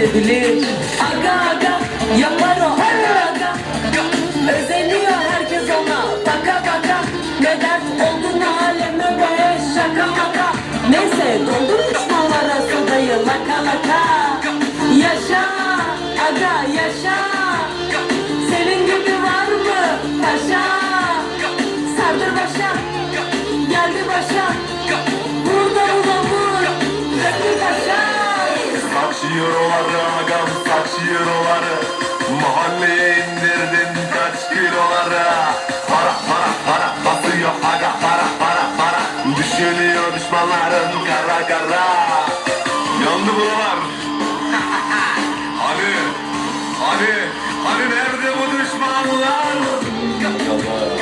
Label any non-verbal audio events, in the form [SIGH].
ne bilir Aga aga yapar o. Aga aga. Özeniyor herkes ona. Baka baka Ne dert oldu ne aleme be? Şaka maka. Neyse doldur düşmanlara sodayı. Laka laka. Yaşa aga yaşa. Senin gibi var mı? Paşa. Sardır başa. Geldi başa Sakşı euroları agam sakşı euroları. Mahalleye indirdin kaç kiloları? Para para para basıyor aga para para para. Düşünüyor düşmanların kara kara. Yandı buralar [LAUGHS] Hani hani hani nerede bu düşmanlar? Çıtır